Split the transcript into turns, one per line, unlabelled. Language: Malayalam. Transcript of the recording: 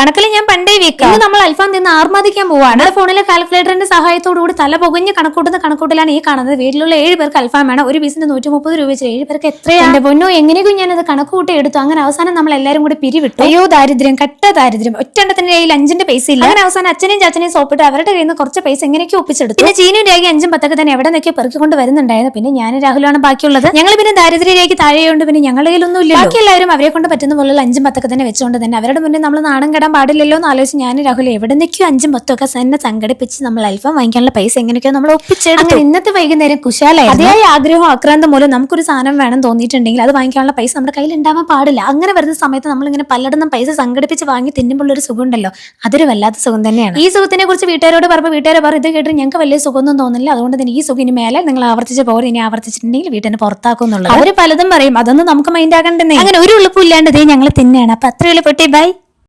കണക്കിൽ ഞാൻ പണ്ടേ വെക്കാം. ഇന്ന് നമ്മൾ അൽഫാം തിന്ന് ആർമാദിക്കാൻ പോവാണ്. നമ്മുടെ ഫോണിലെ കാൽക്കുലേറ്ററിന്റെ സഹായത്തോടുകൂടി തല പുകഞ്ഞ് കണക്കൂട്ടുന്ന കണക്കൂട്ടലാണ് ഈ കാണുന്നത്. വീട്ടിലുള്ള ഏഴ് പേർക്ക് അൽഫാം വേണം. ഒരു പീസിന് നൂറ്റി മുപ്പത് രൂപ വെച്ച് ഏഴ് പേർക്ക് എത്രയാണ്? എന്റെ പൊന്നോ എങ്ങനെയൊക്കെ അത് കണക്കൂട്ടി എടുത്തു? അങ്ങനെ അവസാനം നമ്മൾ എല്ലാവരും കൂടി പിരിവിട്ടു. അയ്യോ ദാരിദ്ര്യം കട്ട ദാരിദ്ര്യം. ഒറ്റണ്ടത്തിന്റെ കയ്യിൽ അഞ്ചിന്റെ പൈസ ഇല്ല. അങ്ങനെ അവസാനം അച്ഛനെയും ചാച്ചനെയും സോപ്പിട്ട് അവരുടെ കയ്യിൽ നിന്ന് കുറച്ച് പൈസ എങ്ങനെയൊക്കെ ഒപ്പിച്ചെടുത്തു. പിന്നെ ചീനും രേഖ അഞ്ചും പത്തൊക്കെ തന്നെ എവിടെ നിന്നൊക്കെ പെറുക്കിക്കൊണ്ട് വരുന്നുണ്ടായിരുന്നു. പിന്നെ ഞാൻ രാഹുലാണ് ബാക്കിയുള്ളത്. ഞങ്ങൾ പിന്നെ ദാരിദ്ര്യരേഖ താഴെയുണ്ട്. പിന്നെ ഞങ്ങളുടെ കയ്യിലൊന്നും ഇല്ല ബാക്കി എല്ലാവരും അവരെ കൊണ്ട് പറ്റുന്ന പോലുള്ള അഞ്ചും പത്തൊക്കെ തന്നെ വെച്ചുകൊണ്ട് തന്നെ അവരുടെ മുന്നേ നമ്മൾ നാണം കെടാൻ പാടില്ലല്ലോ എന്ന് ആലോചിച്ച് ഞാൻ രാഹുൽ എവിടെ നിൽക്കും അഞ്ചും പത്തും ഒക്കെ തന്നെ സംഘടിപ്പിച്ച് നമ്മൾ അൽഫാം വാങ്ങിക്കാനുള്ള പൈസ എങ്ങനെയൊക്കെയോ നമ്മൾ ഒപ്പിച്ചെടുത്തു. അങ്ങനെ ഇന്നത്തെ വൈകുന്നേരം കുശാലായി അതേ ആഗ്രഹം ആക്രാന്തം മൂലം നമുക്കൊരു സാധനം വേണം തോന്നിയിട്ടുണ്ടെങ്കിൽ അത് വാങ്ങിക്കാനുള്ള പൈസ നമ്മുടെ കയ്യിൽ ഉണ്ടാവാൻ പാടില്ല. അങ്ങനെ വരുന്ന സമയത്ത് നമ്മൾ ഇങ്ങനെ പലയിടത്തും പൈസ സംഘടിപ്പിച്ച് വാങ്ങി തിന്നുമ്പോൾ ഒരു സുഖം ഉണ്ടല്ലോ അതൊരു വല്ലാത്ത സുഖം തന്നെയാണ്. ഈ സുഖത്തിനെ കുറിച്ച് വീട്ടുകാരോട് പറഞ്ഞപ്പോൾ വീട്ടുകാർ പറഞ്ഞു ഇത് കേട്ട് ഞങ്ങൾക്ക് വലിയ സുഖമൊന്നും തോന്നില്ല. അതുകൊണ്ട് തന്നെ ഈ സുഖം ഇനി മേലെ നിങ്ങൾ ആവർത്തിച്ച് പോകരുത് ഇനി ആവർത്തിച്ചിട്ടുണ്ടെങ്കിൽ വീട്ടിന് പുറത്താക്കും എന്നുള്ളത്. അവർ പലതും പറയും. അതൊന്നും നമുക്ക് മൈൻഡ് ആകണ്ടെന്നേ അങ്ങനെ ഒരു ഉളുപ്പില്ലാണ്ട് ഇതേ ഞങ്ങൾ തിന്നെയാണ് അപ്പൊ അത്രയുള്ള പൊട്ടി. ബൈ.